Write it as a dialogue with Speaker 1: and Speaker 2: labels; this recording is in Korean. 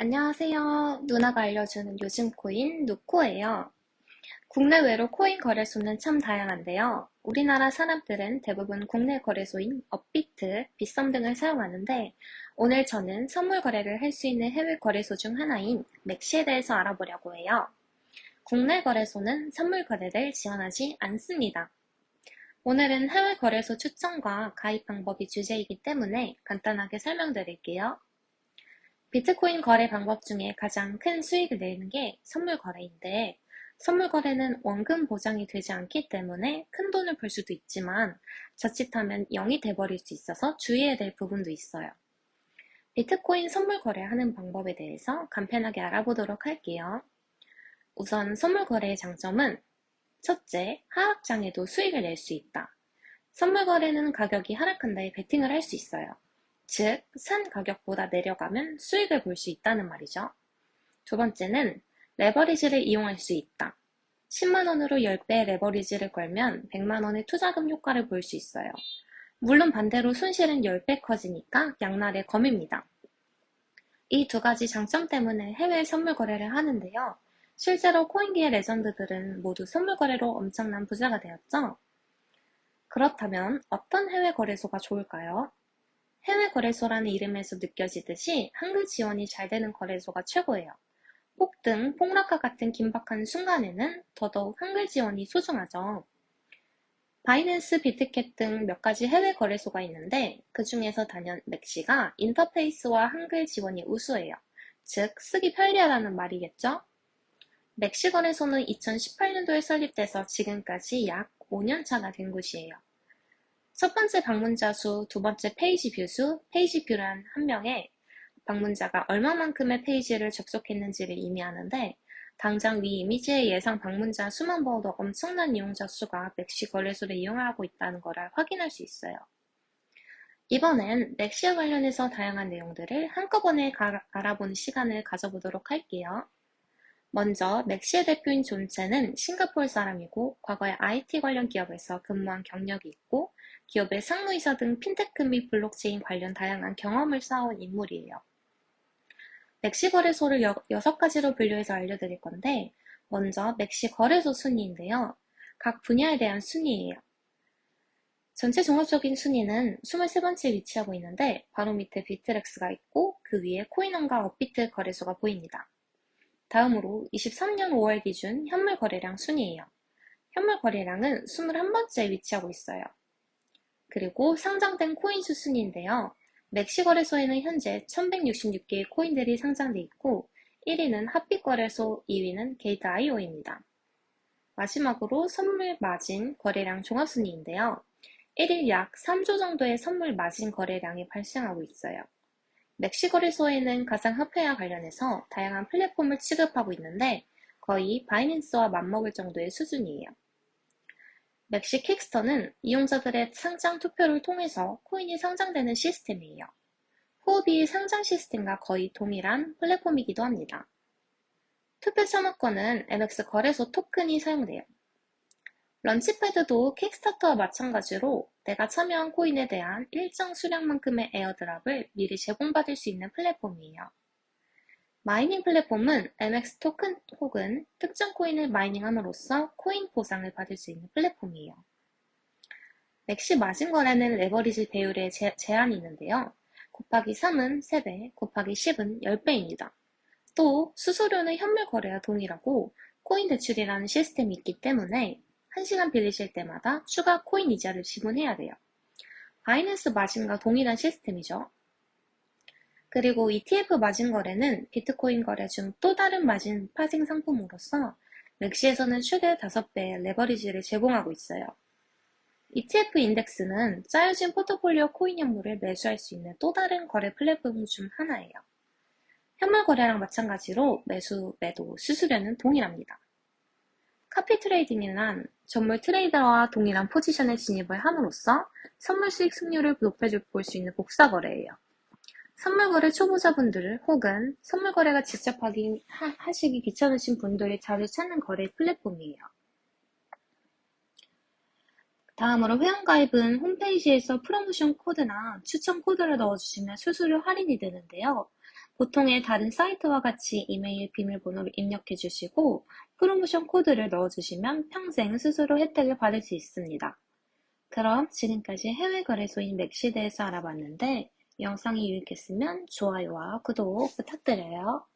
Speaker 1: 안녕하세요. 누나가 알려주는 요즘 코인 누코예요. 국내외로 코인 거래소는 참 다양한데요. 우리나라 사람들은 대부분 국내 거래소인 업비트, 빗썸 등을 사용하는데 오늘 저는 선물 거래를 할 수 있는 해외 거래소 중 하나인 맥시에 대해서 알아보려고 해요. 국내 거래소는 선물 거래를 지원하지 않습니다. 오늘은 해외 거래소 추천과 가입 방법이 주제이기 때문에 간단하게 설명드릴게요. 비트코인 거래 방법 중에 가장 큰 수익을 내는 게 선물 거래인데 선물 거래는 원금 보장이 되지 않기 때문에 큰 돈을 벌 수도 있지만 자칫하면 0이 돼버릴 수 있어서 주의해야 될 부분도 있어요. 비트코인 선물 거래하는 방법에 대해서 간편하게 알아보도록 할게요. 우선 선물 거래의 장점은 첫째, 하락장에도 수익을 낼 수 있다. 선물 거래는 가격이 하락한 다에 베팅을 할 수 있어요. 즉, 산 가격보다 내려가면 수익을 볼 수 있다는 말이죠. 두 번째는 레버리지를 이용할 수 있다. 10만원으로 10배의 레버리지를 걸면 100만원의 투자금 효과를 볼 수 있어요. 물론 반대로 손실은 10배 커지니까 양날의 검입니다. 이 두 가지 장점 때문에 해외 선물 거래를 하는데요. 실제로 코인계의 레전드들은 모두 선물 거래로 엄청난 부자가 되었죠. 그렇다면 어떤 해외 거래소가 좋을까요? 해외 거래소라는 이름에서 느껴지듯이 한글 지원이 잘 되는 거래소가 최고예요. 폭등, 폭락과 같은 긴박한 순간에는 더더욱 한글 지원이 소중하죠. 바이낸스, 비트캣 등몇 가지 해외 거래소가 있는데 그 중에서 단연 맥시가 인터페이스와 한글 지원이 우수해요. 즉, 쓰기 편리하다는 말이겠죠? 맥시 거래소는 2018년도에 설립돼서 지금까지 약 5년 차가 된 곳이에요. 첫 번째 방문자 수, 두 번째 페이지 뷰 수, 페이지 뷰란 한 명의 방문자가 얼마만큼의 페이지를 접속했는지를 의미하는데 당장 위 이미지의 예상 방문자 수만 봐도 엄청난 이용자 수가 맥시 거래소를 이용하고 있다는 것을 확인할 수 있어요. 이번엔 맥시와 관련해서 다양한 내용들을 한꺼번에 가, 알아보는 시간을 가져보도록 할게요. 먼저 맥시의 대표인 존체는 싱가포르 사람이고 과거에 IT 관련 기업에서 근무한 경력이 있고 기업의 상무이사 등 핀테크 및 블록체인 관련 다양한 경험을 쌓아온 인물이에요. 맥시 거래소를 여, 6가지로 분류해서 알려드릴 건데 먼저 맥시 거래소 순위인데요. 각 분야에 대한 순위예요. 전체 종합적인 순위는 23번째 위치하고 있는데 바로 밑에 비트렉스가 있고 그 위에 코인원과 업비트 거래소가 보입니다. 다음으로 23년 5월 기준 현물 거래량 순위예요. 현물 거래량은 21번째에 위치하고 있어요. 그리고 상장된 코인 수 순인데요. 맥시 거래소에는 현재 1166개의 코인들이 상장돼 있고 1위는 핫빛 거래소, 2위는 게이트 IO입니다. 마지막으로 선물 마진 거래량 종합순위인데요. 1일 약 3조 정도의 선물 마진 거래량이 발생하고 있어요. 맥시 거래소에는 가상화폐와 관련해서 다양한 플랫폼을 취급하고 있는데 거의 바이낸스와 맞먹을 정도의 수준이에요. 맥시 킥스터는 이용자들의 상장 투표를 통해서 코인이 상장되는 시스템이에요. 후오비의 상장 시스템과 거의 동일한 플랫폼이기도 합니다. 투표 참여권은 MX 거래소 토큰이 사용돼요. 런치패드도 킥스타터와 마찬가지로 내가 참여한 코인에 대한 일정 수량만큼의 에어드랍을 미리 제공받을 수 있는 플랫폼이에요. 마이닝 플랫폼은 MX 토큰 혹은 특정 코인을 마이닝함으로써 코인 보상을 받을 수 있는 플랫폼이에요. 맥시 마진 거래는 레버리지 배율에 제, 제한이 있는데요. 곱하기 3은 3배, 곱하기 10은 10배입니다. 또 수수료는 현물 거래와 동일하고 코인 대출이라는 시스템이 있기 때문에 1시간 빌리실 때마다 추가 코인 이자를 지불해야 돼요. 바이낸스 마진과 동일한 시스템이죠. 그리고 ETF 마진 거래는 비트코인 거래 중 또 다른 마진 파생 상품으로서 맥시에서는 최대 5배의 레버리지를 제공하고 있어요. ETF 인덱스는 짜여진 포트폴리오 코인 현물을 매수할 수 있는 또 다른 거래 플랫폼 중 하나예요. 현물 거래랑 마찬가지로 매수, 매도, 수수료는 동일합니다. 카피 트레이딩이란 전물 트레이더와 동일한 포지션에 진입을 함으로써 선물 수익 승률을 높여줄 볼수 있는 복사 거래예요. 선물 거래 초보자분들 혹은 선물 거래가 직접 하기, 하, 시기 귀찮으신 분들이 자주 찾는 거래 플랫폼이에요. 다음으로 회원가입은 홈페이지에서 프로모션 코드나 추천 코드를 넣어주시면 수수료 할인이 되는데요. 보통의 다른 사이트와 같이 이메일 비밀번호를 입력해 주시고 프로모션 코드를 넣어 주시면 평생 스스로 혜택을 받을 수 있습니다. 그럼 지금까지 해외 거래소인 맥시대에서 알아봤는데 영상이 유익했으면 좋아요와 구독 부탁드려요.